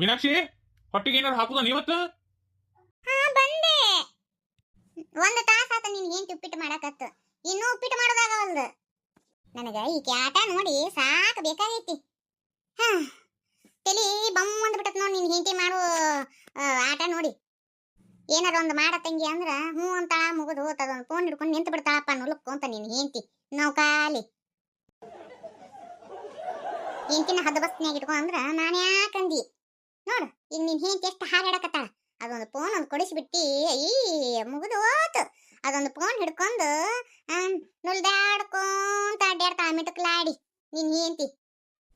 ಮೀನಾಕ್ಷಿ, ಹೊಟ್ಟಿಗೆ ಏನಾರು ಹಾಕುದ ನೀವತ್ತು ಬಂದೆ. ಒಂದು ತಾಸ ಆತ ನಿನ್ ಏನ್ ಉಪ್ಪಿಟ್ಟು ಮಾಡಕತ್ತು. ಇನ್ನೂ ಉಪ್ಪಿಟ್ಟು ಒಂದು ನನಗ ಈಕೆ ಆಟ ನೋಡಿ ಸಾಕು ಬೇಕಾಗೈತಿ. ಹಾ, ತಲಿ ಬಮ್ ಅಂದ್ಬಿಟ್ಟತ್ ನೋಡಿ ನಿನ್ ಹೆಂಡತಿ ಮಾಡು ಆಟ ನೋಡಿ. ಏನಾರ ಒಂದು ಮಾಡ ತಂಗಿ ಅಂದ್ರ, ಹ್ಞೂ ಅಂತ ಮುಗಿದು ಹೋತದ ಫೋನ್ ಹಿಡ್ಕೊಂಡು ನಿಂತು ಬಿಡ್ತಾಳಪ್ಪ ಅಂತ ನಿನ್ ಹೆಂಡತಿ. ನಾವು ಖಾಲಿ. ಹೆಂಡತಿನ ಹದ ಬಸ್ನ್ಯಾಗ ಇಟ್ಕೊ ಅಂದ್ರ ನಾನು ಯಾಕಂದಿ ಈಗ ನಿನ್ ಹೆಂಡತಿ ಎಷ್ಟು ಹಾರಾಡಕತ್ತಾಳ ಅದೊಂದು ಫೋನ್ ಒಂದು ಕೊಡಿಸ್ಬಿಟ್ಟಿ ಈ ಮುಗಿದು ಹೋತು ಅದೊಂದು ಫೋನ್ ಹಿಡ್ಕೊಂಡು ನುಲ್ದಾಡ್ಕೊಂತ ಅಡ್ಡಾಡ್ತಾಳ ಮಿಟಕ್ಲಾಡಿ. ನಿನ್ ಹೆಂಡತಿ.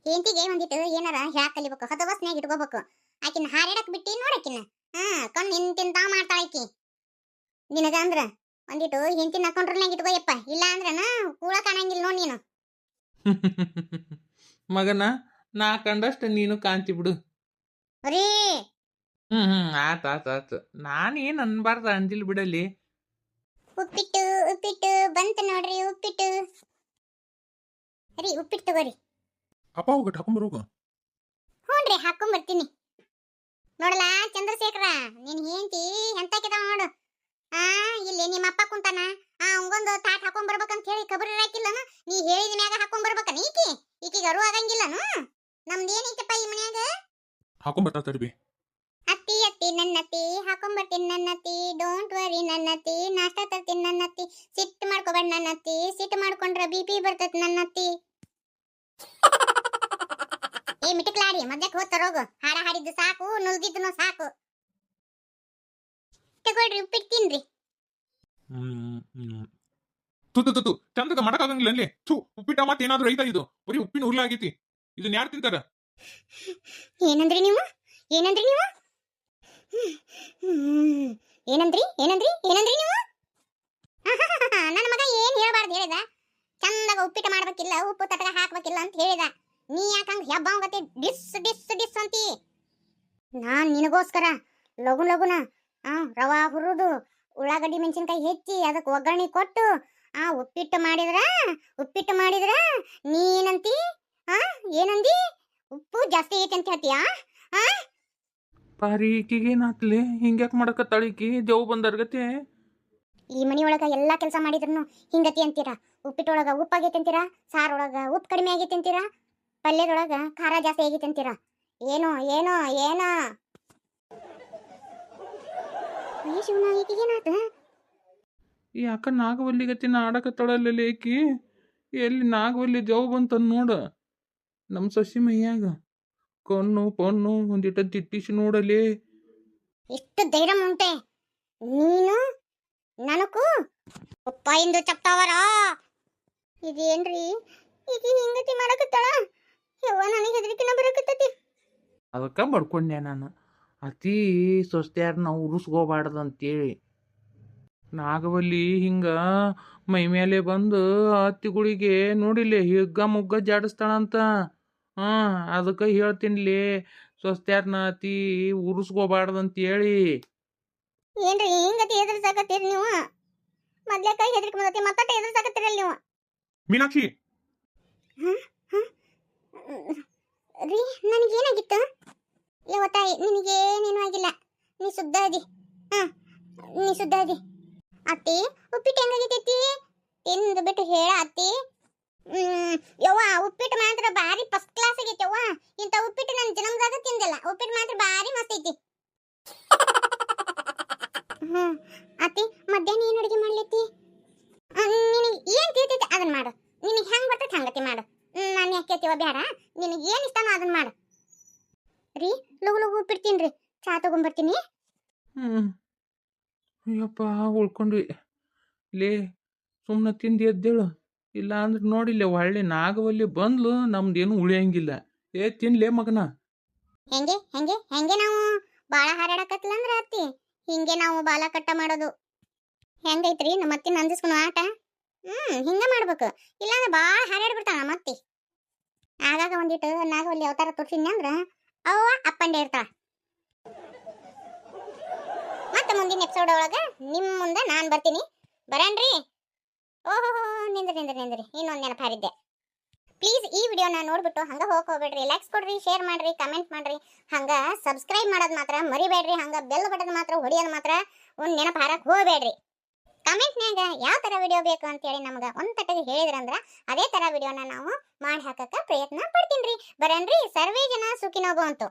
ಹೆಂಡತಿಗೆ ಒಂದಿಟ್ಟು ಏನಾರ ಹೇಳ ಕಲಿಬೇಕು ಹೊಸ ಬಸ್ನ್ಯಾಗ ಇಟ್ಕೋಬೇಕು. ಆಕಿನ ಹಾರಾಡಕ್ ಬಿಟ್ಟಿ ನೋಡಕಿನ ಹಾ, ಕಣ್ ನಿಂತಿಂತ ಮಾಡ್ತಾಳ ಆಕಿ. ನಿನಗ ಅಂದ್ರ ಒಂದಿಟ್ಟು ಹೆಂಡತಿನ ಕಂಟ್ರೋಲ್ನಾಗ ಇಟ್ಕೋಯಪ್ಪ. ಇಲ್ಲ ಅಂದ್ರನ ಕೂಳ ಕಾಣಂಗಿಲ್ಲ ನೋಡ್ ನೀನು. ಮಗನ, ನಾ ಕಂಡಷ್ಟ ನೀನು ಕಾಂತಿ ಬಿಡು. ರೀ. ಹ್ಮ್ ಹ್ಮ್ ಆತ ಆತ ಆತ. ನಾನೇನ್ ಅನ್ಬಾರ್ದ ಅಂದಿಲ್ ಬಿಡಲಿ ಉಪ್ಪಿಟ್ಟು ಉಪ್ಪಿಟ್ಟು ಬಂತ ನೋಡ್ರಿ ಉಪ್ಪಿಟ್ಟು. ರೀ ಉಪ್ಪಿಟ್ಟು ತಗೋರಿ ಅಪ್ಪ ಹೋಗಟ್ ಹಾಕೊಂಬರೋಗ ಹ್ಞೂನ್ರಿ ಹಾಕೊಂಡ್ ಬರ್ತೀನಿ ನೋಡಲ್ಲ ಚಂದ್ರಶೇಖರ ನೀನ್ ಹೆಂಡತಿ ಎಂತಕಿದ ನೋಡು. ಆ ಇಲ್ಲಿ ನಿಮ್ಮ ಅಪ್ಪ ಕುಂತಾನ. ಆ ಅವಂಗೊಂದು ತಾಟ್ ಹಾಕೊಂಡ್ ಬರ್ಬೇಕಂತ ಹೇಳಿ ಕಬರಿ ಹಾಕಿಲ್ಲನ. ನೀ ಹೇಳಿದ ಮ್ಯಾಗ ಹಾಕೊಂಡ್ ಬರ್ಬೇಕನ ಈಕಿ? ಈಕಿಗೆ ಅರು ಆಗಂಗಿಲ್ಲನು? ನಮ್ದೇನೈತಪ್ಪ ಈ ಮನ್ಯಾಗ? ಹಾಕೊಂಬರ್ತಾ ತಡ್ಬಿ. ಅತ್ತಿ ಅತ್ತಿ ನನ್ನತ್ತಿ ಹಾಕೊಂಬರ್ತೀನಿ ನನ್ನ ನನ್ನತ್ತಿ ಡೋಂಟ್ ವರಿ ನನ್ನತ್ತಿ ನಾಷ್ಟ ತರ್ತೀನಿ ನನ್ನತ್ತಿ ಸಿಟ್ಟು ಮಾಡ್ಕೋಬೇಡ ನನ್ನತ್ತಿ ಸಿಟ್ಟು ಮಾಡ್ಕೊಂಡ್ರೆ ಬಿ ಪಿ ಬರ್ತೈತಿ ನನ್ನತ್ತಿ. ಏ ಮಿಟಕ್ಲಾಡಿ ಮಧ್ಯಕ್ಕೆ ಹೋಗ್ ತರೋಗು. ಹಾಡ ಹಾಡಿದ್ದು ಸಾಕು ನುಲ್ದಿದ್ದು ಸಾಕು. ತಗೊಳ್ರಿ ಉಪ್ಪಿಟ್ಟು ತಿನ್ರಿ. ತು ತು ತು ಚಂದಗ ಮಾಡಕ್ಕಾಗಂಗಿಲ್ಲ ಅಲ್ಲಿ. ಥೂ ಉಪ್ಪಿಟ್ಟ ಮತ್ತೆ ಏನಾದ್ರು ಐತಾ ಇದು? ಬರೀ ಉಪ್ಪಿನ ಉರ್ಲಾಗೈತಿ ಇದನ್ನ ಯಾರು ತಿಂತಾರ? ಏನಂದ್ರಿ ನೀವು? ಏನಂದ್ರಿ ನೀವು? ಏನಂದ್ರಿ? ಏನಂದ್ರಿ? ಏನಂದ್ರಿ ನೀವು? ನನ್ನ ಮಗ ಏನ್ ಹೇಳಬಾರ್ದು ಹೇಳಿದ? ಚಂದಾಗ ಉಪ್ಪಿಟ್ಟು ಮಾಡ್ಬೇಕಿಲ್ಲ, ಉಪ್ಪು ತಟಕ ಹಾಕ್ಬೇಕಿಲ್ಲ ಅಂತ ಹೇಳಿದ. ನೀ ಯಾಕಂಗ್ ಹೋಗತ್ತೆ ಡಿಸ್ ಡಿಸ್ ಡಿಸ್ ಅಂತಿ? ನಾನ್ ನಿನಗೋಸ್ಕರ ಲಗು ಲಗುನ, ಆ ರವಾ ಹುರಿದು, ಉಳ್ಳಾಗಡ್ಡಿ ಮೆಣಸಿನ್ಕಾಯಿ ಹೆಚ್ಚಿ ಅದಕ್ಕೆ ಒಗ್ಗರಣೆ ಕೊಟ್ಟು, ಆ ಉಪ್ಪಿಟ್ಟು ಮಾಡಿದ್ರ ಉಪ್ಪಿಟ್ಟು ಮಾಡಿದ್ರ ನೀನಂತಿ? ಆ, ಏನಂದಿ? ಉಪ್ಪು ಜಾಸ್ತಿ ಐತೆ ಅಂತ ಹೇಳ್ತೀಯಾ? ಪಾರಿ ಈಕಿಗೇನಾತ್ಲೆ ಹಿಂಗ್ಯಾಕ್ ಮಾಡಕ ಈಕಿ? ದೇವ್ ಬಂದರ್ಗತೆ? ಈ ಮನಿಯೊಳಗ ಎಲ್ಲಾ ಕೆಲಸ ಮಾಡಿದ್ರು ಹಿಂಗತಿ ಅಂತೀರಾ? ಉಪ್ಪಿಟ್ಟೊಳಗ ಉಪ್ಪು ಆಗೈತೆ ಅಂತೀರಾ? ಸಾರೊಳಗ ಉಪ್ಪು ಕಡಿಮೆ ಆಗೈತೆ ಅಂತೀರಾ? ಪಲ್ಯದೊಳಗ ಖಾರ ಜಾಸ್ತಿ ಆಗೈತೆ ಅಂತೀರಾ? ಏನೋ ಏನೋ ಏನೋ? ಯಾಕ ಶಿವನ ನಾಗವಲ್ಲಿಗತಿನ ಆಡಕತ್ತಾಳಲ್ಲ ಈಕಿ? ಎಲ್ಲಿ ನಾಗವಲ್ಲಿ ದೇವ್ ಬಂತ ನೋಡ. ನಮ್ಮ ಸಸಿ ಮೈಯಾಗ. ಕಣ್ಣು ಪಣ್ಣು ಒಂದಿಟ ತಿಟ್ಟಿಸಿ ನೋಡಲಿ. ಎಷ್ಟು ಧೈರ್ಯ ಉಂಟೆ. ನೀನು ನನಗೂ ಎಂದು ಚಪ್ತಾವರ ಇದೇನ್ರಿ? ಈಗ ಹಿಂಗತಿ ಮಾಡಕತ್ತಾಳ? ಯವ್ವ ನನಗೆ ಹೆದರಿಕಿನ ಬರಕತ್ತತಿ. ಅದಕ್ಕೆ ಬಡ್ಕೊಂಡೆ ನಾನು. ಅತಿ ಸೊಸ್ತ್ಯಾರನ್ನ ಉರುಸ್ಕೋಬಾರ್ದು ಅಂತೇಳಿ ನಾಗವಲ್ಲಿ ಹಿಂಗ ಮೈ ಮೇಲೆ ಬಂದು ಅತ್ತಿಗಳಿಗೆ ನೋಡಿಲ್ಲ ಹಿಗ್ಗ ಮುಗ್ಗ ಜಾಡಿಸ್ತಾಳಂತ. ಹಾಂ ಅದಕ್ಕೆ ಹೇಳ್ತೀನಿಲಿ ಸ್ವಸ್ತ್ಯಾರ್ನ ಅತಿ ಉರುಸ್ಕೋಬಾರ್ದು ಅಂತೇಳಿ. ಏನ್ರಿ ಹಿಂಗತಿ ಎದುರಿಸಾಕತ್ತೀರಿ ನೀವು? ಮೊದ್ಲೇ ಕೈ ಹೆದರಿಕೆ ಬಂದತಿ ಮತ್ತಟ ಎದುರಿಸಾಕತ್ತೀರಲ್ಲ ನೀವು? ಮೀನಾಕ್ಷಿ! ರೀ ನನಗೇನಾಗಿತ್ತು? ಯಾವ ತಾಯಿ ನಿನಗೇನೇನು ಆಗಿಲ್ಲ. ನೀ ಶುದ್ಧ ಅದಿ. ಹಾಂ ನೀ ಶುದ್ಧ ಅದಿ. ಅತ್ತಿ ಉಪ್ಪಿಟ್ಟು ಹೆಂಗಾಗಿತ್ತೈತಿ ತಿಂದು ಬಿಟ್ಟು ಹೇಳ ಅತ್ತಿ. ಯವ್ವ, ಉಪ್ಪಿಟ್ಟು ಮಾತ್ರ ಬಾರಿ ಫಸ್ಟ್ ಕ್ಲಾಸ್ ಆಗೈತೆ, ಯವ್ವ. ಇಂಥ ಉಪ್ಪಿಟ್ಟು ನನ್ನ ಜನ್ಮದಾಗ ತಿಂದಿಲ್ಲ. ಉಪ್ಪಿಟ್ಟು ಮಾತ್ರ ಬಾರಿ ಮಸ್ತ್ ಐತಿ. ಹ್ಮ್, ಅತ್ತಿ, ಮಧ್ಯಾಹ್ನ ಏನು ಅಡುಗೆ ಮಾಡ್ಲತ್ತಿ? ನಿನಗೆ ಏನು ತಿಳ್ತೈತಿ ಅದನ್ನ ಮಾಡು. ನಿನಗೆ ಹೆಂಗೆ ಬರ್ತೈತೆ ಹಂಗತಿ ಮಾಡು. ನಾನು ಯಾಕೆ ಕೇಳ್ತೀವ ಬೇಡ. ನಿನಗೆ ಏನು ಇಷ್ಟನೋ ಅದನ್ನ ಮಾಡು. ರೀ ಲಗು ಲಗು ಉಪ್ಪಿಡ್ತೀನಿ ರೀ ಚಾ ತಗೊಂಬರ್ತೀನಿ. ಹ್ಞೂ ಅಯ್ಯಪ್ಪ, ಉಳ್ಕೊಂಡ್ವಿ. ಲೇ ಸುಮ್ಮನೆ ತಿಂದು ಎದ್ದೇಳು. ಇಲ್ಲ ಅಂದ್ರೆ ನೋಡಿಲ್ಲ ಹೊಳ್ಳಿ ನಾಗವಲ್ಲಿ ಬಂದ್ಲು ನಮ್ದೇನು ಉಳಿಯಂಗಿಲ್ಲ. ಏ ತಿನ್ಲೇ ಮಗನ. ಹೆಂಗೆ ಹೆಂಗೆ ಹೆಂಗೆ ನಾವು? ಬಾಳ ಹಾರಾಡಕತ್ತಿಲ್ಲ ಅಂದ್ರೆ ಅತ್ತಿ. ಹಿಂಗೆ ನಾವು ಬಾಲ ಕಟ್ಟ ಮಾಡೋದು. ಹೆಂಗೈತ್ರಿ? ನಮ್ಮ ಅತ್ತಿ ನಂದಿಸ್ಕೊಂಡು ಆಟ. ಹ್ಮ್, ಹಿಂಗ ಮಾಡ್ಬೇಕು. ಇಲ್ಲಾಂದ್ರೆ ಬಾಳ ಹಾರಾಡಿ ಬಿಡ್ತಾಳ ನಮ್ಮ ಅತ್ತಿ. ಆಗಾಗ ಒಂದಿಟ್ಟು ನಾಗವಲ್ಲಿ ಅವತಾರ ತೋರ್ಸಿದ್ನಿ ಅಂದ್ರ ಅವ್ವ ಅಪ್ಪಂಡೆ ಇರ್ತಾಳ. ಮತ್ತೆ ಮುಂದಿನ ಎಪಿಸೋಡ್ ಒಳಗ ನಿಮ್ ಮುಂದೆ ನಾನ್ ಬರ್ತೀನಿ. ಬರಣ್ರಿ ಓಹೋ, ನಿಂದ್ರಿ ನಿಂದ್ರಿ ನಿಂದ್ರಿ. ಇನ್ನೊಂದ್ ನೆನಪು ಹಾರಿದ್ದೆ. ಪ್ಲೀಸ್ ಈ ವಿಡಿಯೋನ ನೋಡ್ಬಿಟ್ಟು ಹಂಗ ಹೋಗ್ಕೋಬೇಡ್ರಿ ಲೈಕ್ಸ್ ಕೊಡ್ರಿ ಶೇರ್ ಮಾಡ್ರಿ ಕಮೆಂಟ್ ಮಾಡ್ರಿ. ಹಂಗ ಸಬ್ಸ್ಕ್ರೈಬ್ ಮಾಡೋದು ಮಾತ್ರ ಮರಿಬೇಡ್ರಿ. ಹಂಗ ಬೆಲ್ ಬಟನ್ ಮಾತ್ರ ಹೊಡಿಯೋದು ಮಾತ್ರ ಒಂದ್ ನೆನಪು ಹೋಗಬೇಡ್ರಿ. ಹೋಗ್ಬೇಡ್ರಿ ಕಮೆಂಟ್ನ್ಯಾಗ ಯಾವ ತರ ವಿಡಿಯೋ ಬೇಕು ಅಂತೇಳಿ ನಮ್ಗ ಒಂದ್ ತಟಗೆ ಹೇಳಿದ್ರಂದ್ರ ಅದೇ ತರ ವಿಡಿಯೋನ ನಾವು ಮಾಡಿ ಹಾಕಕ್ಕೆ ಪ್ರಯತ್ನ ಪಡ್ತೀನ್ರಿ ಬರನ್ರಿ ಸರ್ವೇ ಜನ ಸುಖಿನೋ ಬಂತು